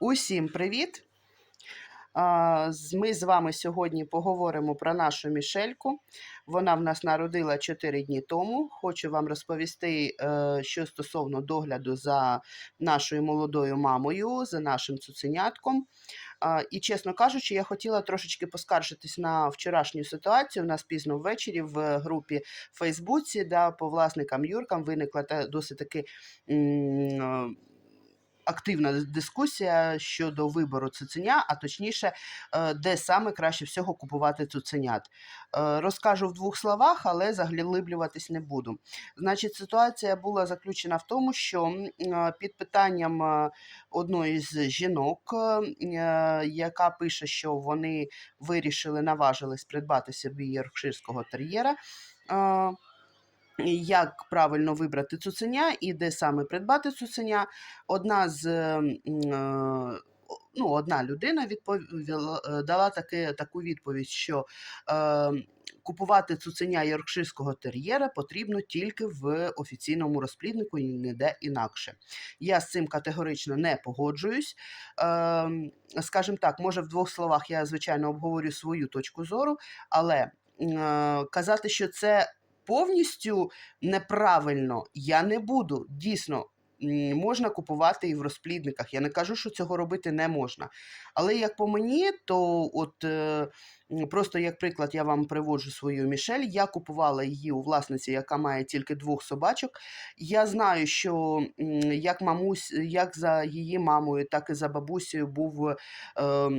Усім привіт! Ми з вами сьогодні поговоримо про нашу Мішельку. Вона в нас народила 4 дні тому. Хочу вам розповісти, е, що стосовно догляду за нашою молодою мамою, за нашим цуценятком. І, чесно кажучи, я хотіла трошечки поскаржитись на вчорашню ситуацію. У нас пізно ввечері в групі в Фейсбуці, да, по власникам Юркам виникла досить таки. Активна дискусія щодо вибору цуценя, а точніше, е, де саме краще всього купувати цуценят. Е, Розкажу в двох словах, але заглиблюватись не буду. Значить, ситуація була заключена в тому, що е, під питанням одної з жінок, яка пише, що вони вирішили, наважились придбати собі йоркширського тер'єра. Як правильно вибрати цуценя і де саме придбати цуценя. Одна з е, ну, одна людина відповіла, е, дала таки, таку відповідь, що е, купувати цуценя йоркширського тер'єра потрібно тільки в офіційному розпліднику і ніде інакше. Я з цим категорично не погоджуюсь. Е, скажімо так, може, в двох словах я, звичайно, обговорю свою точку зору, але е, казати, що це повністю неправильно я не буду. Дійсно, можна купувати і в розплідниках. Я не кажу, що цього робити не можна. Але як по мені, то от е, просто як приклад я вам приводжу свою Мішель. Я купувала її у власниці, яка має тільки двох собачок. Я знаю, що як мамусь, як за її мамою, так і за бабусею був е, е,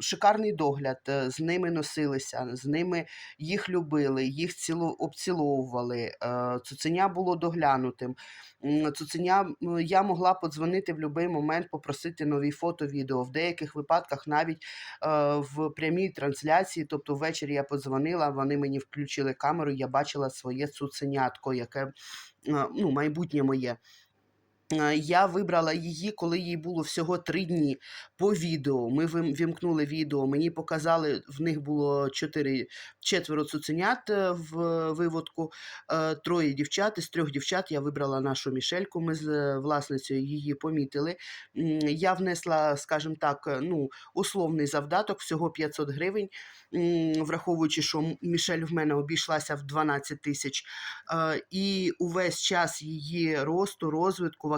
шикарний догляд. е, З ними носилися, з ними їх любили, їх цілу, обціловували. е, Цуценя було доглянутим. Цуценя я могла подзвонити в будь-який момент, попросити нові фото, відео. В деяких випадках навіть е, в прямій трансляції, тобто ввечері я подзвонила, вони мені включили камеру, я бачила своє цуценятко, яке е, ну, майбутнє моє. Е, Я вибрала її, коли їй було всього три дні по відео. Ми вімкнули відео. Мені показали, в них було чотири, четверо цуценят е, в виводку, е, троє дівчат. Із трьох дівчат я вибрала нашу Мішельку. Ми з власницею її помітили. Я внесла, скажімо так, ну, условний завдаток, всього 500 гривень, враховуючи, що Мішель в мене обійшлася в 12 тисяч. І увесь час її росту, розвитку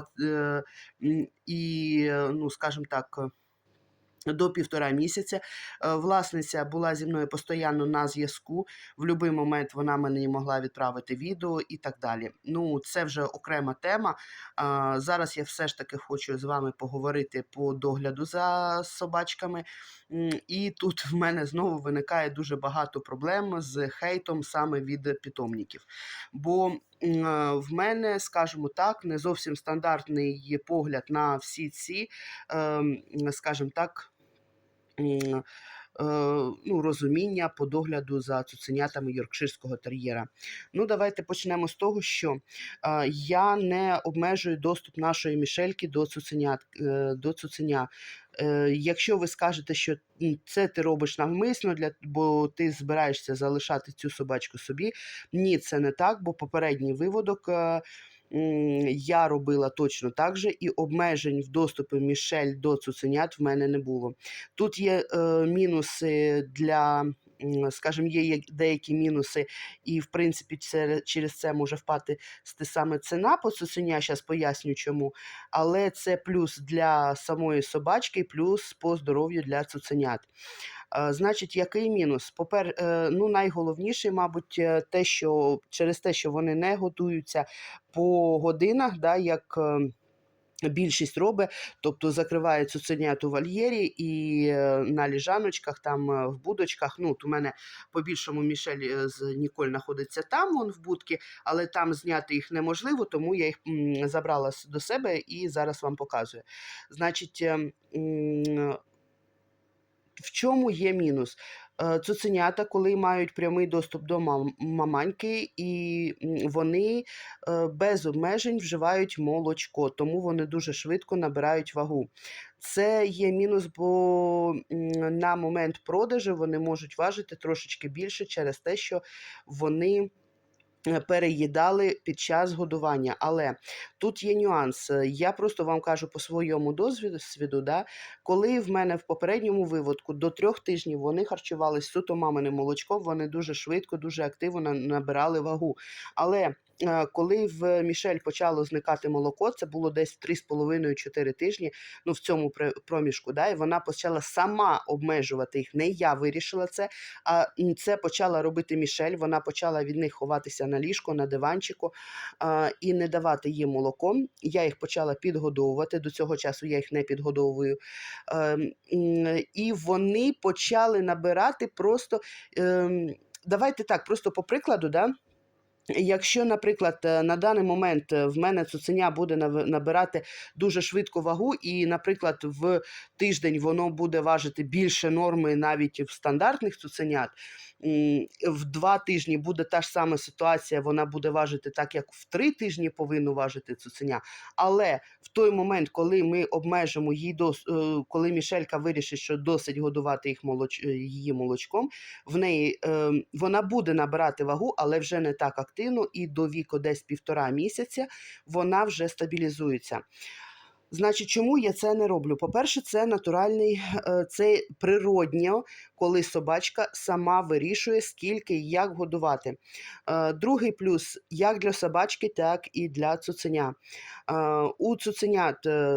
і, е, ну, скажімо так, е, до півтора місяця. Власниця була зі мною постійно на зв'язку. В будь-який момент вона мені могла відправити відео і так далі. Ну, це вже окрема тема. Зараз я все ж таки хочу з вами поговорити по догляду за собачками. І тут в мене знову виникає дуже багато проблем з хейтом саме від питомників. Бо в мене, скажімо так, не зовсім стандартний погляд на всі ці, ем, скажімо так, ну, розуміння по догляду за цуценятами йоркширського тер'єра. Ну, давайте почнемо з того, що е, я не обмежую доступ нашої мішельки до цуценят, е, до цуценя. Е, Якщо ви скажете, що це ти робиш навмисно, для, бо ти збираєшся залишати цю собачку собі, ні, це не так, бо попередній виводок. Я робила точно так же, і обмежень в доступі Мішель до цуценят в мене не було. Тут є е, мінуси для, скажімо, є деякі мінуси, і в принципі це, через це може впати саме ціна по цуценя. Зараз поясню чому. Але це плюс для самої собачки, плюс по здоров'ю для цуценят. Е, Значить, який мінус? Попер, е, ну, найголовніше, мабуть, е, те, що через те, що вони не готуються по годинах, да, як. е, Більшість робить, тобто закриває цуценят у вольєрі і на ліжаночках, там в будочках. Ну, от у мене по більшому Мішель з Ніколь знаходиться там, вон в будці, але там зняти їх неможливо, тому я їх забрала до себе і зараз вам показую. Значить, е, м, в чому є мінус? Е, Цуценята, коли мають прямий доступ до маманьки, і вони е, без обмежень вживають молочко, тому вони дуже швидко набирають вагу. Це є мінус, бо на момент продажу вони можуть важити трошечки більше через те, що вони переїдали під час годування. Але тут є нюанс. Е, Я просто вам кажу по своєму досвіду, да, коли в мене в попередньому виводку до трьох тижнів вони харчувалися суто маминим молочком, вони дуже швидко, дуже активно на- набирали вагу. Але е, коли в Мішель почало зникати молоко, це було десь 3,5-4 тижні, ну в цьому проміжку, да, і вона почала сама обмежувати їх. Не я вирішила це, а це почала робити Мішель. Вона почала від них ховатися на ліжко, на диванчику а, і не давати їм молоко. Я їх почала підгодовувати. До цього часу я їх не підгодовую. Ем, м, і вони почали набирати просто. ем, Давайте так, просто по прикладу, да? Якщо, наприклад, е, на даний момент е, в мене цуценя буде набирати дуже швидко вагу, і, наприклад, в тиждень воно буде важити більше норми навіть в стандартних цуценят, в два тижні буде та ж сама ситуація, вона буде важити так, як в три тижні повинно важити цуценя. Але в той момент, коли ми обмежимо її дос, е, коли Мішелька вирішить, що досить годувати їх молоч, її молочком, в неї е, вона буде набирати вагу, але вже не так активно, і до віку десь півтора місяця вона вже стабілізується. Значить, чому я це не роблю? По-перше, це натуральний, е, це природньо, коли собачка сама вирішує, скільки і як годувати. Е, Другий плюс як для собачки, так і для цуценя. Е, У цуценят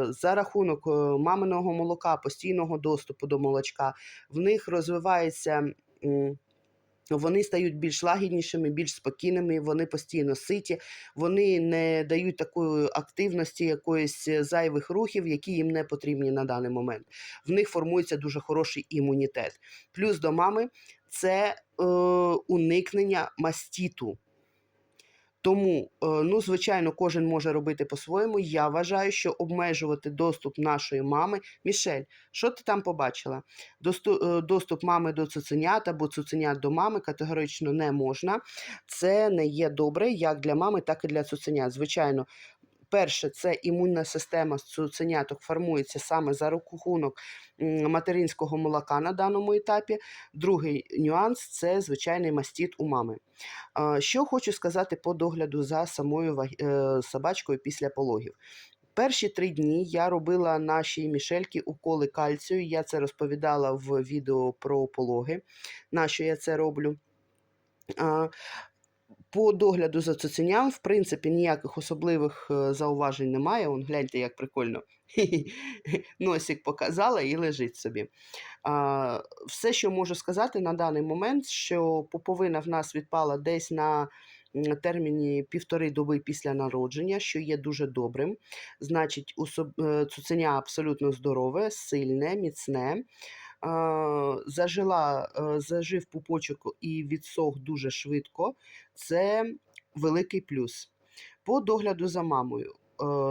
за рахунок маминого молока, постійного доступу до молочка, в них розвивається. Вони стають більш лагіднішими, більш спокійними, вони постійно ситі, вони не дають такої активності, якоїсь е, зайвих рухів, які їм не потрібні на даний момент. В них формується дуже хороший імунітет. Плюс до мами це е, уникнення мастіту. Тому, е, ну, звичайно, кожен може робити по-своєму. Я вважаю, що обмежувати доступ нашої мами. Мішель, що ти там побачила? Доступ, доступ мами до цуценят або цуценят до мами категорично не можна. Це не є добре як для мами, так і для цуценят. Звичайно, перше, це імунна система цуценяток формується саме за рахунок материнського молока на даному етапі. Другий нюанс це звичайний мастіт у мами. Що хочу сказати по догляду за самою е, собачкою після пологів. Перші три дні я робила нашій мішельки уколи кальцію. Я це розповідала в відео про пологи, на що я це роблю. По догляду за цуценям, в принципі, ніяких особливих е, зауважень немає. Он, гляньте, як прикольно. Носик показала і лежить собі. А, Все, що можу сказати на даний момент, що пуповина в нас відпала десь на терміні півтори доби після народження, що є дуже добрим. Значить, е, цуценя абсолютно здорове, сильне, міцне. Зажила, зажив пупочок і відсох дуже швидко. Це великий плюс. По догляду за мамою.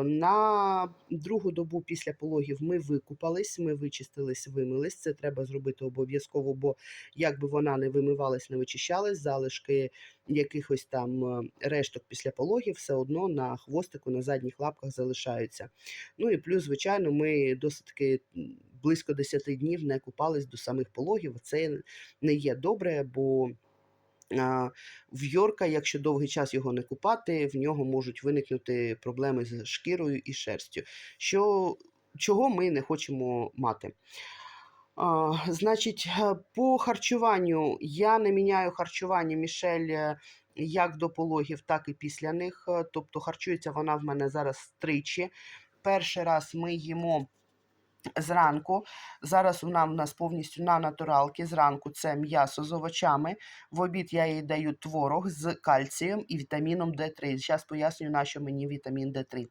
На другу добу після пологів ми викупались, ми вичистились, вимились. Це треба зробити обов'язково, бо як би вона не вимивалась, не вичищалась, залишки якихось там решток після пологів все одно на хвостику, на задніх лапках залишаються. Ну і плюс, звичайно, ми досить таки близько 10 днів не купались до самих пологів. Це не є добре, бо в Йорка, якщо довгий час його не купати, в нього можуть виникнути проблеми з шкірою і шерстю, що, чого ми не хочемо мати. А, значить, е, по харчуванню я не міняю харчування Мішель е, як до пологів, так і після них. Е, Тобто харчується вона в мене зараз тричі. Перший раз ми їмо зранку. Зараз вона в нас повністю на натуралки. Зранку це м'ясо з овочами. В обід я їй даю творог з кальцієм і вітаміном Д3. Зараз пояснюю, на що мені вітамін Д3.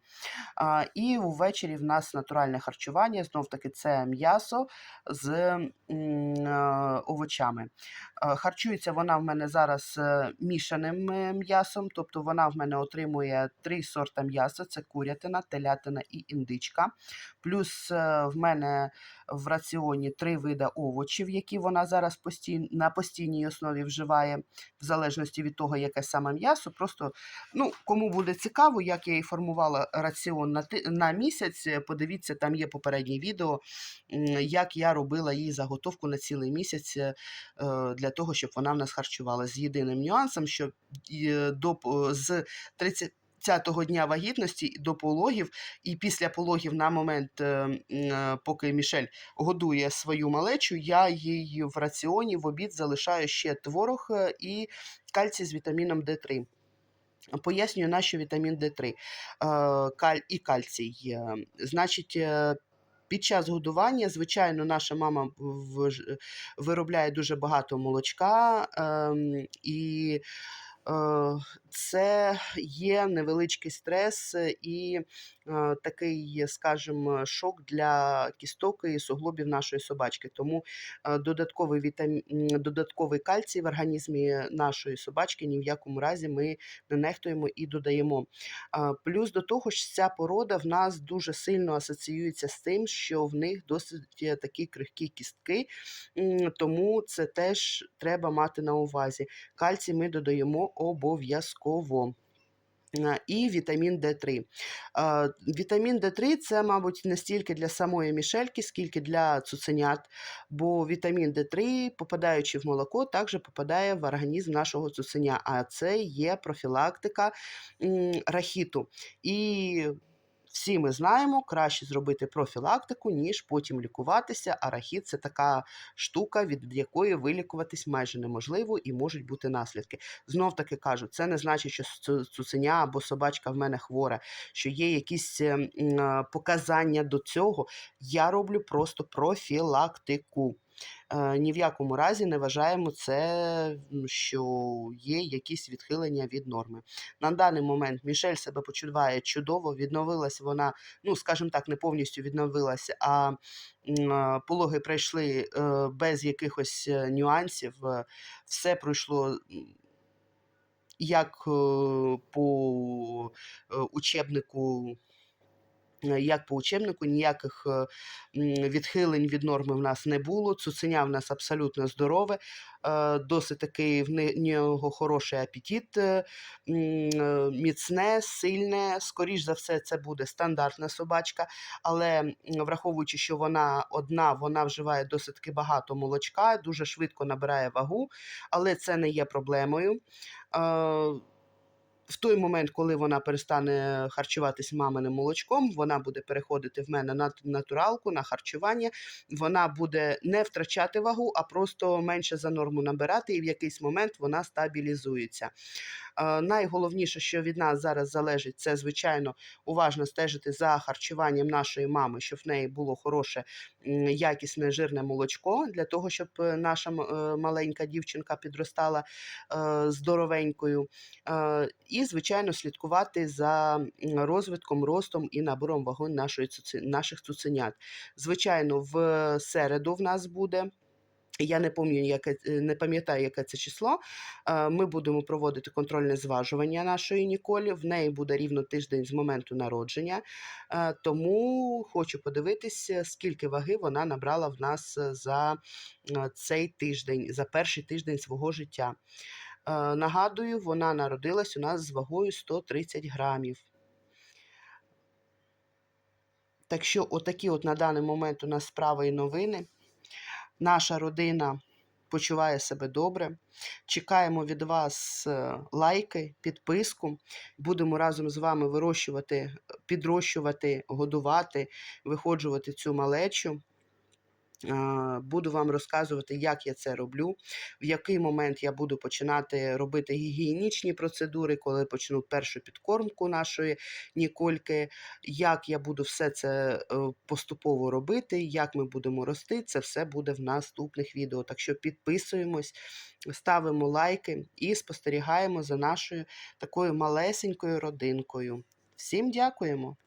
А, і ввечері в нас натуральне харчування. Знов таки це м'ясо з е, овочами. Е, Харчується вона в мене зараз е, мішаним м'ясом, тобто вона в мене отримує три сорта м'яса: це курятина, телятина і індичка. Плюс в мене в раціоні три види овочів, які вона зараз постій... на постійній основі вживає, в залежності від того, яке саме м'ясо. Просто ну, кому буде цікаво, як я їй формувала раціон на, на місяць, подивіться, там є попереднє відео, як я робила їй заготовку на цілий місяць е, для того, щоб вона в нас харчувала. З єдиним нюансом, що е, до, з 30 30-го дня вагітності до пологів, і після пологів на момент, е, е, поки Мішель годує свою малечу, я їй в раціоні в обід залишаю ще творог е, і кальцій з вітаміном Д3. Пояснюю, на що вітамін Д3 е, каль і кальцій. Значить, під час годування, звичайно, наша мама виробляє дуже багато молочка, ем, і це є невеличкий стрес і е, такий, скажімо, шок для кісток і суглобів нашої собачки. Тому е, додатковий вітамін, додатковий кальцій в організмі нашої собачки ні в якому разі ми не нехтуємо і додаємо. Плюс до того ж, ця порода в нас дуже сильно асоціюється з тим, що в них досить такі крихкі кістки, тому це теж треба мати на увазі. Кальцій ми додаємо обов'язково. А, І вітамін Д3. Вітамін Д3 це, мабуть, не стільки для самої мішельки, скільки для цуценят, бо вітамін Д3, попадаючи в молоко, також попадає в організм нашого цуценя, а це є профілактика рахіту. І всі ми знаємо, краще зробити профілактику, ніж потім лікуватися. А рахіт це така штука, від якої вилікуватись майже неможливо і можуть бути наслідки. Знов таки кажу, це не значить, що цу- цуценя або собачка в мене хвора, що є якісь е, а, показання до цього. Я роблю просто профілактику. Е, Ні в якому разі не вважаємо це, що є якісь відхилення від норми. На даний момент Мішель себе почуває чудово, відновилась вона, ну скажімо так, не повністю відновилася, а пологи пройшли е, без якихось е, нюансів. Все пройшло. Як по учебнику Як по учебнику, ніяких е, відхилень від норми в нас не було. Цуценя в нас абсолютно здорове, е, досить такий в нього хороший апетит, е, е, міцне, сильне. Скоріш за все, це буде стандартна собачка, але враховуючи, що вона одна, вона вживає досить багато молочка, дуже швидко набирає вагу, але це не є проблемою. В той момент, коли вона перестане харчуватись маминим молочком, вона буде переходити в мене на натуралку, на харчування. Вона буде не втрачати вагу, а просто менше за норму набирати, і в якийсь момент вона стабілізується. Найголовніше, що від нас зараз залежить, це звичайно уважно стежити за харчуванням нашої мами, щоб в неї було хороше, якісне жирне молочко, для того, щоб е, наша е, маленька дівчинка підростала е, здоровенькою. І, звичайно, слідкувати за розвитком, ростом і набором ваги нашої наших цуценят. Звичайно, в середу в нас буде. Я не пам'ятаю, яке е, не пам'ятаю, яке це число. Е, Ми будемо проводити контрольне зважування нашої Ніколі. В неї буде рівно тиждень з моменту народження. Е, Тому хочу подивитися, скільки ваги вона набрала в нас за цей тиждень, за перший тиждень свого життя. Нагадую, вона народилась у нас з вагою 130 грамів. Так що, отакі от на даний момент у нас справи і новини. Наша родина почуває себе добре. Чекаємо від вас е, лайки, підписку. Будемо разом з вами вирощувати, підрощувати, годувати, виходжувати цю малечу. Буду вам розказувати, як я це роблю, в який момент я буду починати робити гігієнічні процедури, коли почну першу підкормку нашої Нікольки, як я буду все це е, поступово робити, як ми будемо рости, це все буде в наступних відео. Так що підписуємось, ставимо лайки і спостерігаємо за нашою такою малесенькою родинкою. Всім дякуємо!